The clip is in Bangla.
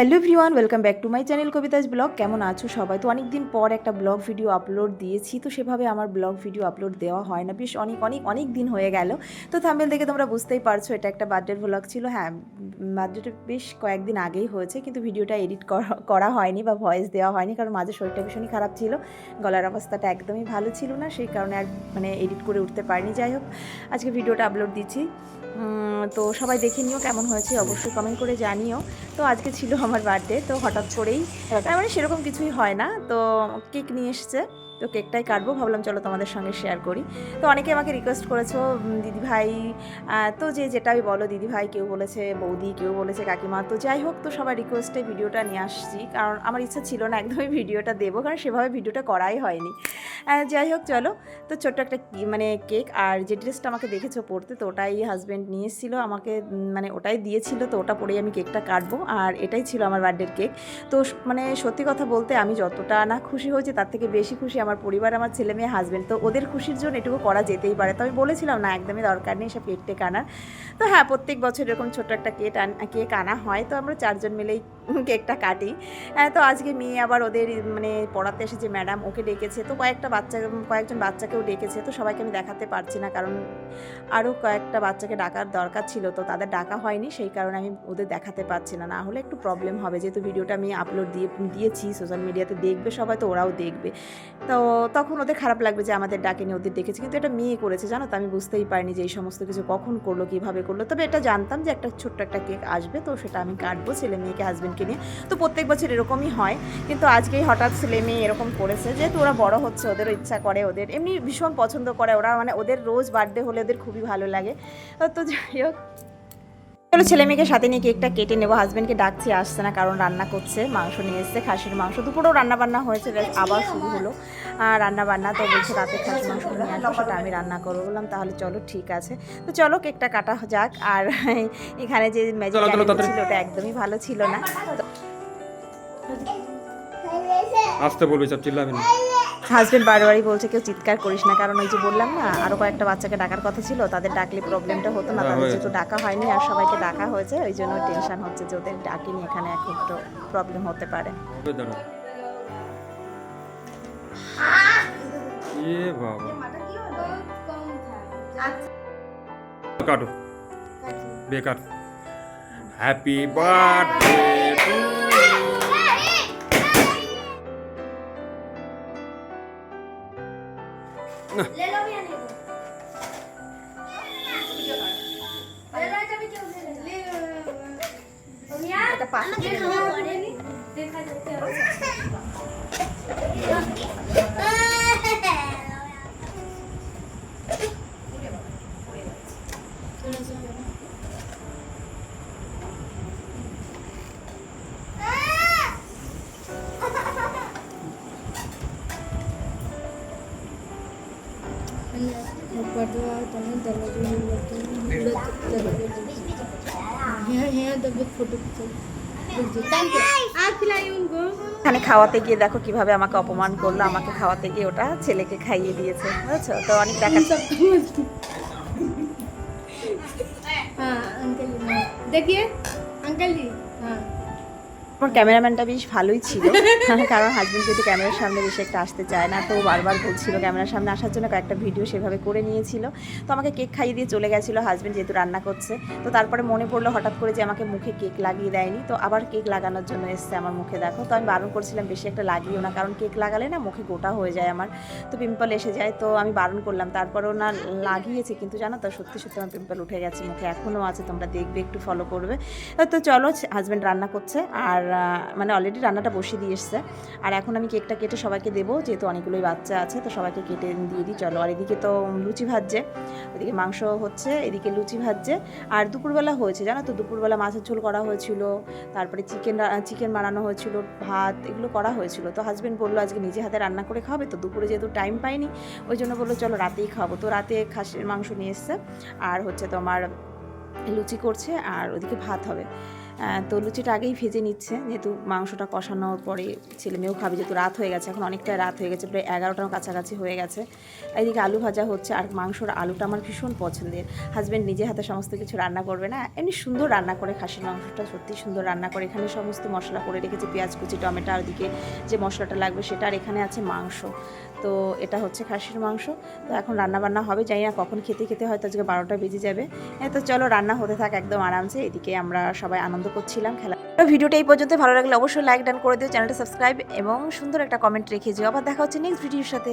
Hello everyone welcome back to my channel Kabita's blog কেমন আছো সবাই? তো অনেক দিন পর একটা ব্লগ ভিডিও আপলোড দিয়েছি, তো সেভাবে আমার ব্লগ ভিডিও আপলোড দেওয়া হয় না। বেশ অনেক অনেক অনেক দিন হয়ে গেল। তো থাম্বেল দেখে তোমরা বুঝতেই পারছ, এটা একটা বার্থডের ব্লগ ছিল। হ্যাঁ বার্থডেটা বেশ কয়েকদিন আগেই হয়েছে, কিন্তু ভিডিওটা এডিট করা হয়নি বা ভয়েস দেওয়া হয়নি, কারণ মাঝে শরীরটা ভীষণই খারাপ ছিল। গলার অবস্থাটা একদমই ভালো ছিল না, সেই কারণে আর মানে এডিট করে উঠতে পারিনি। যাই হোক, আজকে ভিডিওটা আপলোড দিচ্ছি। তো সবাই দেখে নিও কেমন হয়েছে, অবশ্যই কমেন্ট করে জানিও। তো আজকে ছিল আমার বার্থডে তো হঠাৎ করেই মানে সেরকম কিছুই হয় না। তো কেক নিয়ে এসছে। তো কেকটাই কাটবো ভাবলাম চলো তোমাদের সঙ্গে শেয়ার করি। তো অনেকে আমাকে রিকোয়েস্ট করেছ উম, দিদিভাই আহ, তো যে যেটাই বলো দিদিভাই কেউ বলেছে বৌদি কেউ বলেছে কাকিমা তো যাই হোক তো সবার রিকোয়েস্টে ভিডিওটা নিয়ে আসছি। কারণ আমার ইচ্ছা ছিল না একদমই ভিডিওটা দেবো কারণ সেভাবে ভিডিওটা করাই হয়নি। যাই হোক চলো। তো ছোট্ট একটা মানে কেক আর যে ড্রেসটা আমাকে দেখেছ পরতে তো ওটাই হাজব্যান্ড নিয়ে এসেছিল আমাকে মানে ওটাই দিয়েছিল তো ওটা পরেই আমি কেকটা কাটবো আর এটাই ছিল আমার বার্থডের কেক তো মানে সত্যি কথা বলতে আমি যতটা না খুশি হয়েছি তার থেকে বেশি খুশি আমার পরিবার, আমার ছেলে মেয়ে হাজব্যান্ড তো ওদের খুশির জন্য এটুকু করা যেতেই পারে। তো আমি বলেছিলাম, না, একদমই দরকার নেই সব কেক টেক আনার তো হ্যাঁ প্রত্যেক বছর এরকম ছোট একটা কেক কেক আনা হয়। তো আমরা চারজন মিলেই কেকটা কাটি। আহ, তো আজকে মেয়ে আবার ওদের মানে পড়াতে এসেছে ম্যাডাম ওকে ডেকেছে। তো কয়েকটা বাচ্চা কয়েকজন বাচ্চাকেও ডেকেছে। তো সবাইকে আমি দেখাতে পারছি না কারণ আরও কয়েকটা বাচ্চাকে ডাকার দরকার ছিল। তো তাদের ডাকা হয়নি সেই কারণে আমি ওদের দেখাতে পারছি না। না হলে একটু প্রবলেম হবে। যেহেতু ভিডিওটা আমি আপলোড দিয়ে দিয়েছি সোশ্যাল মিডিয়াতে দেখবে সবাই তো ওরাও দেখবে। তো তখন ওদের খারাপ লাগবে যে আমাদের ডাকেনি ওদের ডেকেছে। কিন্তু এটা মেয়ে করেছে জানো তো? আমি বুঝতেই পারিনি যে এই সমস্ত কিছু কখন করল কীভাবে করল। তবে এটা জানতাম যে একটা ছোট্ট একটা কেক আসবে তো সেটা আমি কাটবো। ছেলে মেয়েকে হাজব্যান্ডকে নিয়ে। তো প্রত্যেক বছর এরকমই হয়। কিন্তু আজকেই হঠাৎ ছেলে মেয়ে এরকম করেছে, যেহেতু ওরা বড় হচ্ছে ওদেরও ইচ্ছা করে, ওদের এমনি ভীষণ পছন্দ করে। ওরা মানে ওদের রোজ বার্থডে হলে ওদের খুবই ভালো লাগে। তো যাই হোক চলো ছেলে মেয়েকে সাথে নিয়ে কেকটা কেটে নেব হাজব্যান্ডকে ডাকছি আসছে না কারণ রান্না করছে মাংস নিয়ে এসছে খাসির মাংস দুপুরেও রান্নাবান্না হয়েছে আবার শুরু হলো আর রান্না বান্না তো বলছে রাতে খাসির মাংস নিয়ে আসব সেটা আমি রান্না করব বললাম তাহলে চলো ঠিক আছে তো চলো কেকটা কাটা যাক আর এখানে যে ম্যাজিক ছিল ওটা একদমই ভালো ছিল না। আসতে বলবি সব চিল্লাবি না। হাজবেন্ড বারবারই বলছে কেউ চিৎকার করিস না। কারণ ওই যে বললাম না আরও কয়েকটা বাচ্চাকে ডাকার কথা ছিল তাদের ডাকলে প্রবলেমটা হতো না হ্যাঁ, তাদের। যেহেতু ডাকা হয়নি আর সবাইকে ডাকা হয়েছে ওই জন্য টেনশন হচ্ছে যে ওদের ডাকিনি এখানে এখন একটু প্রবলেম হতে পারে। এ বাবা। কাটো। বেকার। Happy birthday ले लो भी आने को ले लो जब এখানে খাওয়াতে গিয়ে দেখো কীভাবে আমাকে অপমান করল আমাকে খাওয়াতে গিয়ে ওটা ছেলেকে খাইয়ে দিয়েছে বুঝছ? তো অনেক দেখা দেখিয়ে হ্যাঁ। আমার ক্যামেরাম্যানটা বেশ ভালোই ছিল। কারণ হাজবেন্ড যদি ক্যামেরার সামনে বেশি একটা আসতে চায় না, তো বারবার বলছিল ক্যামেরার সামনে আসার জন্য কয়েকটা ভিডিও সেভাবে করে নিয়েছিল। তো আমাকে কেক খাইয়ে দিয়ে চলে গেছিল হাজবেন্ড যেহেতু রান্না করছে। তো তারপরে মনে পড়ল হঠাৎ করে যে আমাকে মুখে কেক লাগিয়ে দেয়নি। তো আবার কেক লাগানোর জন্য এসছে আমার মুখে, দেখো। তো আমি বারণ করছিলাম, বেশি একটা লাগিও না, কারণ কেক লাগালে না মুখে গোটা হয়ে যায় আমার। তো পিম্পল এসে যায়, তো আমি বারণ করলাম। তারপরেও না লাগিয়েছে, কিন্তু জানো তো, সত্যি সত্যি আমার পিম্পল উঠে গেছে মুখে। এখনও আছে, তোমরা দেখবে, একটু ফলো করবে। তো চলো হাজব্যান্ড রান্না করছে, আর মানে অলরেডি রান্নাটা বসিয়ে দিয়ে এসছে। আর এখন আমি কেকটা কেটে সবাইকে দেবো, যেহেতু অনেকগুলোই বাচ্চা আছে, তো সবাইকে কেটে দিয়ে দিই, চলো। আর এদিকে তো লুচি ভাজছে, ওদিকে মাংস হচ্ছে, এদিকে লুচি ভাজছে। আর দুপুরবেলা হয়েছে, জানো তো? দুপুরবেলা মাছের ঝোল করা হয়েছিল, তারপরে চিকেন চিকেন বানানো হয়েছিল, ভাত, এগুলো করা হয়েছিল। তো হাজব্যান্ড বলল, আজকে নিজে হাতে রান্না করে খাবে, তো দুপুরে যেহেতু টাইম পাইনি, ওই জন্য বলল, চলো রাতেই খাব। তো রাতে খাসির মাংস নিয়ে এসছে, আর হচ্ছে তোমার লুচি করছে, আর ওদিকে ভাত হবে। তো লুচিটা আগেই ভেজে নিচ্ছে, যেহেতু মাংসটা কষানোর পরে ছেলে মেয়েও খাবে, যেহেতু রাত হয়ে গেছে, এখন অনেকটা রাত হয়ে গেছে, প্রায় এগারোটার কাছাকাছি হয়ে গেছে। এইদিকে আলু ভাজা হচ্ছে, আর মাংসর আলুটা আমার ভীষণ পছন্দের। হাজব্যান্ড নিজে হাতে সমস্ত কিছু রান্না করবে না, এমনি সুন্দর রান্না করে খাসির মাংসটা সত্যি সুন্দর রান্না করে। এখানে সমস্ত মশলা করে রেখেছে, পেঁয়াজ কুচি, টমেটো, আর ওদিকে যে মশলাটা লাগবে সেটা, আর এখানে আছে মাংস। তো এটা হচ্ছে খাসির মাংস। তো এখন রান্না বান্না হবে, জানি না কখন খেতে খেতে হয়তো আজকে বারোটা বেজে যাবে। তো চলো, রান্না হতে থাক একদম আরামসে। এদিকে আমরা সবাই আনন্দ করছিলাম খেলা। ভিডিওটা এই পর্যন্ত ভালো লাগলে অবশ্যই লাইক ডান করে দিও। চ্যানেলটা সাবস্ক্রাইব এবং সুন্দর একটা কমেন্ট রেখে যেও আবার দেখা হচ্ছে নেক্সট ভিডিওর সাথে।